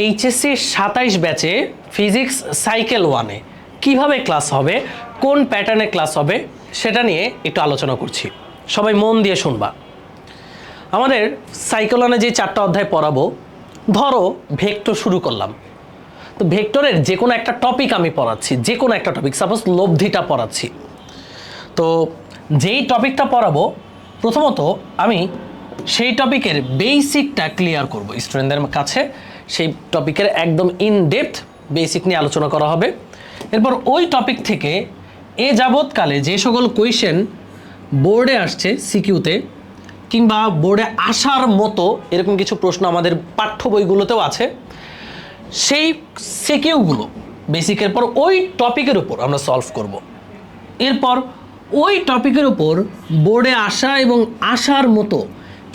HSC সাতাইশ ব্যাচে physics cycle ওয়ানে কীভাবে ক্লাস হবে? কোন প্যাটার্নে ক্লাস হবে? সেটা নিয়ে একটু আলোচনা করছি। সবাই মন দিয়ে শুনবা। আমাদের সাইকেল ওয়ানে যে চারটা অধ্যায় পড়াবো, ধরো ভেক্টর শুরু করলাম। তো ভেক্টরের যে কোনো একটা টপিক আমি পড়াচ্ছি, যে কোনো একটা টপিক সাপোজ লব্ধিটা পড়াচ্ছি। তো যেই টপিকটা পড়াবো, প্রথমত আমি সেই টপিকের বেসিকটা ক্লিয়ার করব। স্টুডেন্টদের কাছে সেই টপিকের একদম ইন ডেপথ বেসিক নিয়ে আলোচনা করা হবে। এরপর ওই টপিক থেকে এ যাবৎকালে যে সকল কোয়েশ্চেন বোর্ডে আসছে সিকিউতে কিংবা বোর্ডে আসার মতো এরকম কিছু প্রশ্ন আমাদের পাঠ্য বইগুলোতেও আছে, সেই সিকিউগুলো বেসিকের পর ওই টপিকের উপর আমরা সলভ করব। এরপর ওই টপিকের উপর বোর্ডে আসা এবং আসার মতো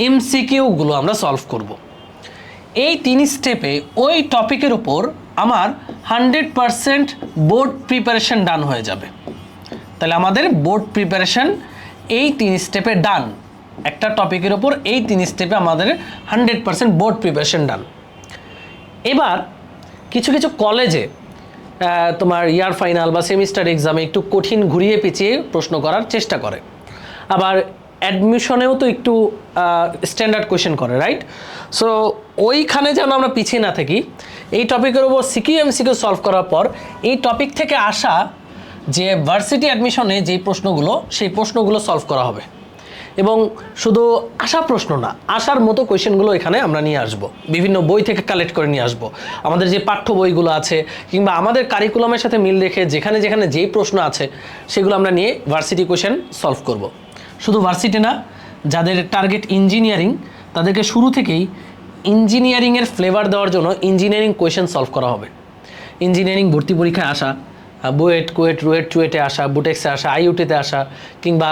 এমসিকিউগুলো আমরা সলভ করব। এই তিন স্টেপে ওই টপিকের উপর আমার hundred percent board preparation done হয়ে যাবে। তাহলে আমাদের বোর্ড প্রিপারেশন এই তিন স্টেপে ডান একটা টপিকের ওপর এই তিন স্টেপে আমাদের hundred percent board preparation done এবার কিছু কিছু কলেজে তোমার ইয়ার ফাইনাল বা সেমিস্টার এক্সামে একটু কঠিন ঘুরিয়ে পেঁচিয়ে প্রশ্ন করার চেষ্টা করে। আবার অ্যাডমিশনেও তো একটু স্ট্যান্ডার্ড কোয়েশ্চেন করে রাইট সো ওইখানে যেন আমরা পিছিয়ে না থাকি, এই টপিকের উপর সিকিউ, এমসিকিউ সলভ করার পর, এই টপিক থেকে আসা যে ভার্সিটি অ্যাডমিশনে যেই প্রশ্নগুলো, সেই প্রশ্নগুলো সলভ করা হবে। এবং শুধু আসা প্রশ্ন না আসার মতো কোয়েশ্চেনগুলো এখানে আমরা নিয়ে আসব। বিভিন্ন বই থেকে কালেক্ট করে নিয়ে আসব। আমাদের যে পাঠ্য বইগুলো আছে, কিংবা আমাদের কারিকুলামের সাথে মিল রেখে যেখানে যেখানে যেই প্রশ্ন আছে, সেগুলো আমরা নিয়ে ভার্সিটি কোয়েশ্চেন সলভ করব। শুধু ভার্সিটি না, যাদের টার্গেট ইঞ্জিনিয়ারিং তাদেরকে শুরু থেকেই ইঞ্জিনিয়ারিংয়ের ফ্লেভার দেওয়ার জন্য ইঞ্জিনিয়ারিং কোয়েশ্চেন সলভ করা হবে। ইঞ্জিনিয়ারিং ভর্তি পরীক্ষায় আসা বুয়েট, কুয়েট, রুয়েট, চুয়েটে আসা, বুটেক্সে আসা আইউটিতে আসা, কিংবা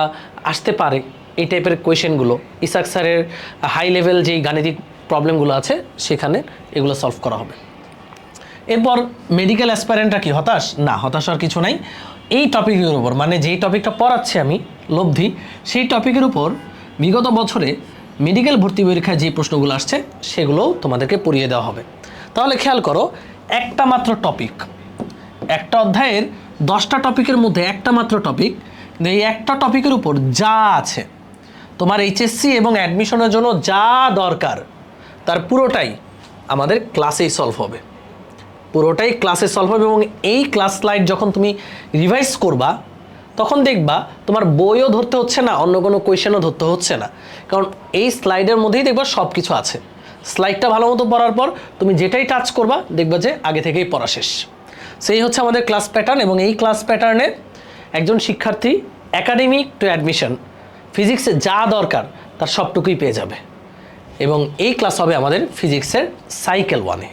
আসতে পারে এই টাইপের কোয়েশ্চেনগুলো ইসাক স্যারের হাই লেভেল যেই গাণিতিক প্রবলেমগুলো আছে, সেখানে এগুলো সলভ করা হবে। এরপর মেডিকেল অ্যাসপারেন্টরা কি, হতাশ? না, হতাশ হওয়ার কিছু নাই। এই টপিকের উপর মানে যেই টপিকটা পড়াচ্ছি আমি লব্ধি, সেই টপিকের উপর বিগত বছরে মেডিকেল ভর্তি পরীক্ষায় যে প্রশ্নগুলো আসছে, সেগুলোও তোমাদেরকে পড়িয়ে দেওয়া হবে। তাহলে খেয়াল করো, একটা মাত্র টপিক একটা অধ্যায়ের দশটা টপিকের মধ্যে একটা মাত্র টপিক এই একটা টপিকের উপর যা আছে, তোমার এইচএসসি এবং অ্যাডমিশনের জন্য যা দরকার, তার পুরোটাই আমাদের ক্লাসেই সলভ হবে। পুরোটাই ক্লাসে সলভ হবে এবং এই ক্লাস স্লাইড যখন তুমি রিভাইজ করবা তখন দেখবা তোমার বইও ধরতে হচ্ছে না, অন্য কোনো কোয়েশনও ধরতে হচ্ছে না। কারণ এই স্লাইডের মধ্যেই দেখবা সব কিছু আছে। স্লাইডটা ভালো মতো পড়ার পর তুমি যেটাই টাচ করবা, দেখবা যে আগে থেকেই পড়া শেষ। সেই হচ্ছে আমাদের ক্লাস প্যাটার্ন এবং এই ক্লাস প্যাটার্নে একজন শিক্ষার্থী একাডেমিক টু অ্যাডমিশন ফিজিক্সে যা দরকার তার সবটুকুই পেয়ে যাবে। এবং এই ক্লাস হবে আমাদের ফিজিক্সের সাইকেল ওয়ানে